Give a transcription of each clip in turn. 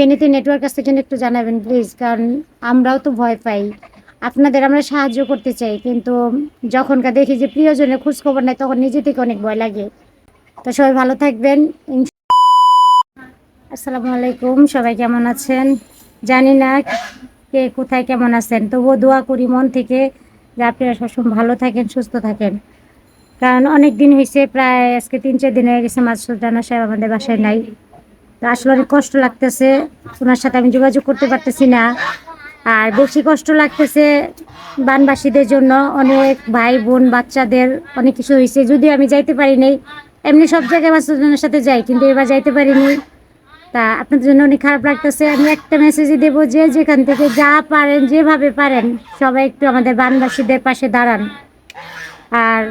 ফেনীতে নেটওয়ার্ক আসতে জন্য একটু জানাবেন প্লিজ কারণ আমরাও তো ভয় পাই। আপনাদের আমরা সাহায্য করতে চাই, কিন্তু যখনকার দেখি যে প্রিয়জনের খোঁজ খবর নেই তখন নিজে থেকে অনেক ভয় লাগে। তো সবাই ভালো থাকবেন। আসসালামু আলাইকুম, সবাই কেমন আছেন? জানি না কে কোথায় কেমন আছেন, তবুও দোয়া করি মন থেকে যে আপনারা সবসময় ভালো থাকেন, সুস্থ থাকেন। কারণ অনেক দিন হয়েছে, প্রায় আজকে তিন চার দিন হয়ে গেছে মাসুদ রানা সাহেব আমাদের বাসায় নাই। আসলে অনেক কষ্ট লাগতেছে। ওনার সাথে আমি যোগাযোগ করতে পারতেছি না। আর বেশি কষ্ট লাগতেছে বানবাসীদের জন্য। অনেক ভাই বোন বাচ্চাদের অনেক কিছু হয়েছে যদি আমি যাইতে পারি পারিনি এমনি সব জায়গায় মাসুদানের সাথে যাই, কিন্তু এবার যাইতে পারিনি। তা আপনাদের জন্য অনেক খারাপ লাগতেছে। আমি একটা মেসেজই দেবো যে যেখান থেকে যা পারেন, যেভাবে পারেন, সবাই একটু আমাদের বানবাসীদের পাশে দাঁড়ান। আর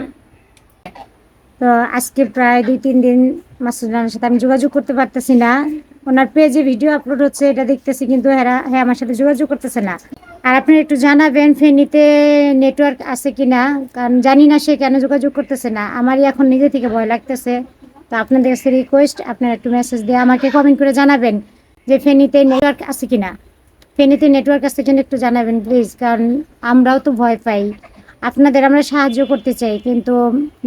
তো আজকে প্রায় দুই, তিন দিন মাসুদ রানার সাথে আমি যোগাযোগ করতে পারতেছি না। ওনার পেজে ভিডিও আপলোড হচ্ছে, এটা দেখতেছি, কিন্তু হ্যাঁ হ্যাঁ আমার সাথে যোগাযোগ করতেছে না। আর আপনি একটু জানাবেন, ফেনীতে নেটওয়ার্ক আছে কি না কারণ জানি না সে কেন যোগাযোগ করতেছে না। আমারই এখন নিজে থেকে ভয় লাগতেছে। তো আপনাদের কাছে রিকোয়েস্ট আপনারা একটু মেসেজ দিয়ে আমাকে কমেন্ট করে জানাবেন যে ফেনীতে নেটওয়ার্ক আছে কি না ফেনীতে নেটওয়ার্ক আছে কিনা একটু জানাবেন প্লিজ কারণ আমরাও তো ভয় পাই। আপনাদের আমরা সাহায্য করতে চাই, কিন্তু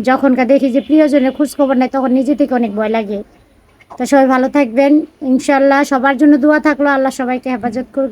যখনকার দেখি যে প্রিয়জনের খোঁজখবর নেয়, তখন নিজে থেকে অনেক ভয় লাগে। তো সবাই ভালো থাকবেন। ইনশাল্লাহ সবার জন্য দোয়া থাকল। আল্লাহ সবাইকে হেফাজত করবে